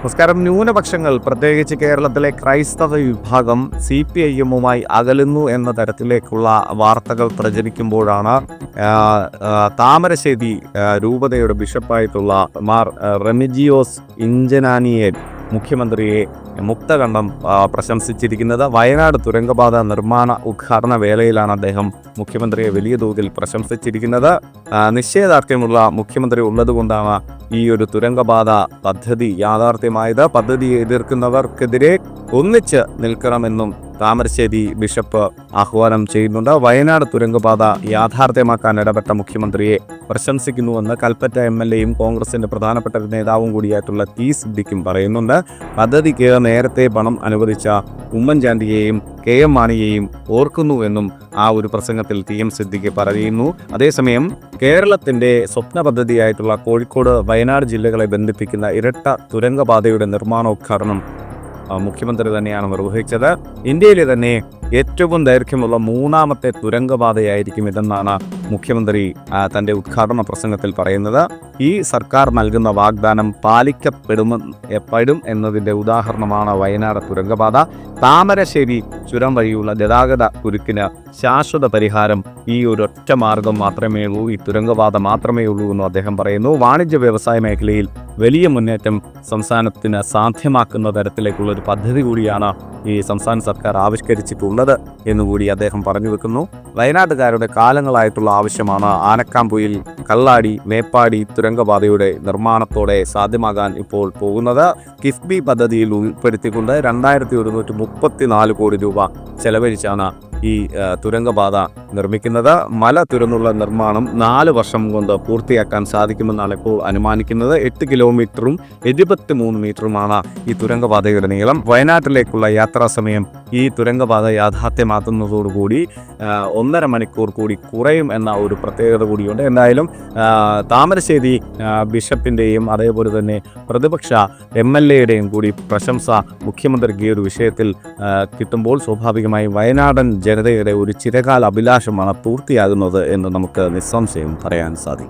നമസ്കാരം. ന്യൂനപക്ഷങ്ങൾ പ്രത്യേകിച്ച് കേരളത്തിലെ ക്രൈസ്തവ വിഭാഗം സി പി ഐ എമ്മുമായി അകലുന്നു എന്ന തരത്തിലേക്കുള്ള വാർത്തകൾ പ്രചരിക്കുമ്പോഴാണ് താമരശ്ശേരി രൂപതയുടെ ബിഷപ്പായിട്ടുള്ള മാർ റെമിജിയോസ് ഇഞ്ചനാനിയെ മുഖ്യമന്ത്രിയെ മുക്തകണ്ഠം പ്രശംസിച്ചിരിക്കുന്നത് വയനാട് തുരങ്കപാത നിർമ്മാണ ഉദ്ഘാടന വേളയിലാണ് അദ്ദേഹം മുഖ്യമന്ത്രിയെ വലിയ തോതിൽ പ്രശംസിച്ചിരിക്കുന്നത്. നിശ്ചയദാർഢ്യമുള്ള മുഖ്യമന്ത്രി ഉള്ളതുകൊണ്ടാണ് ഈ ഒരു തുരങ്കപാത പദ്ധതി യാഥാർത്ഥ്യമായത്. പദ്ധതി എതിർക്കുന്നവർക്കെതിരെ ഒന്നിച്ച് നിൽക്കണമെന്നും താമരശ്ശേരി ബിഷപ്പ് ആഹ്വാനം ചെയ്യുന്നുണ്ട്. വയനാട് തുരങ്കപാത യാഥാർത്ഥ്യമാക്കാൻ ഇടപെട്ട മുഖ്യമന്ത്രിയെ പ്രശംസിക്കുന്നുവെന്ന് കൽപ്പറ്റ എം എൽ എയും കോൺഗ്രസിന്റെ പ്രധാനപ്പെട്ട നേതാവും കൂടിയായിട്ടുള്ള ടി സിദ്ദിഖും പറയുന്നുണ്ട്. പദ്ധതിക്ക് നേരത്തെ പണം അനുവദിച്ച ഉമ്മൻചാണ്ടിയെയും കെ എം മാണിയെയും ഓർക്കുന്നുവെന്നും ആ ഒരു പ്രസംഗത്തിൽ ടി എം സിദ്ദിഖ് പറയുന്നു. അതേസമയം കേരളത്തിന്റെ സ്വപ്ന പദ്ധതിയായിട്ടുള്ള കോഴിക്കോട് വയനാട് ജില്ലകളെ ബന്ധിപ്പിക്കുന്ന ഇരട്ട തുരങ്കപാതയുടെ നിർമ്മാണോദ്ഘാടനം മുഖ്യമന്ത്രി തന്നെയാണ് നിർവഹിച്ചത്. ഇന്ത്യയിലെ തന്നെ ഏറ്റവും ദൈർഘ്യമുള്ള മൂന്നാമത്തെ തുരങ്കപാതയായിരിക്കും ഇതെന്നാണ് മുഖ്യമന്ത്രി തന്റെ ഉദ്ഘാടന പ്രസംഗത്തിൽ പറയുന്നത്. ഈ സർക്കാർ നൽകുന്ന വാഗ്ദാനം പാലിക്കപ്പെടുമെന്ന് എപ്പോഴും എന്നതിന്റെ ഉദാഹരണമാണ് വയനാട് തുരങ്കപാത. താമരശ്ശേരി ചുരം വഴിയുള്ള ഗതാഗത കുരുക്കിന് ശാശ്വത പരിഹാരം ഈ ഒരൊറ്റ മാർഗം മാത്രമേ ഉള്ളൂ ഈ തുരങ്കപാത മാത്രമേ ഉള്ളൂ എന്നും അദ്ദേഹം പറയുന്നു. വാണിജ്യ വ്യവസായ മേഖലയിൽ വലിയ മുന്നേറ്റം സംസ്ഥാനത്തിന് സാധ്യമാക്കുന്ന തരത്തിലേക്കുള്ള ഒരു പദ്ധതി കൂടിയാണ് ഈ സംസ്ഥാന സർക്കാർ ആവിഷ്കരിച്ചിട്ടുള്ളത് എന്നുകൂടി അദ്ദേഹം പറഞ്ഞു വെക്കുന്നു. വയനാട്ടുകാരുടെ കാലങ്ങളായിട്ടുള്ള ആവശ്യമാണ് ആനക്കാമ്പുയിൽ കള്ളാടി മേപ്പാടി തുരങ്കപാതയുടെ നിർമ്മാണത്തോടെ സാധ്യമാകാൻ ഇപ്പോൾ പോകുന്നത്. കിഫ്ബി പദ്ധതിയിൽ ഉൾപ്പെടുത്തിക്കൊണ്ട് രണ്ടായിരത്തി ഒരുന്നൂറ്റി മുപ്പത്തിനാല് കോടി രൂപ ചെലവഴിച്ചാണ് ഈ തുരങ്കബാധ നിർമ്മിക്കുന്നത്. മല തുരന്നുള്ള നിർമ്മാണം നാല് വർഷം കൊണ്ട് പൂർത്തിയാക്കാൻ സാധിക്കുമെന്നാണ് ഇപ്പോൾ അനുമാനിക്കുന്നത്. എട്ട് കിലോമീറ്ററും എഴുപത്തി മൂന്ന് മീറ്ററുമാണ് ഈ തുരങ്കപാതയുടെ നീളം. വയനാട്ടിലേക്കുള്ള യാത്രാ സമയം ഈ തുരങ്കപാത യാഥാർത്ഥ്യമാക്കുന്നതോടുകൂടി ഒന്നര മണിക്കൂർ കൂടി കുറയും എന്ന ഒരു പ്രത്യേകത കൂടിയുണ്ട്. എന്തായാലും താമരശ്ശേരി ബിഷപ്പിന്റെയും അതേപോലെ തന്നെ പ്രതിപക്ഷ എം എൽ എയുടെയും കൂടി പ്രശംസ മുഖ്യമന്ത്രിക്ക് ഈ ഒരു വിഷയത്തിൽ കിട്ടുമ്പോൾ സ്വാഭാവികമായും വയനാടൻ ജനതയുടെ ഒരു ചിരകാല അഭിലാഷമാണ് പൂർത്തിയാകുന്നത് എന്ന് നമുക്ക് നിസ്സംശയം പറയാൻ സാധിക്കും.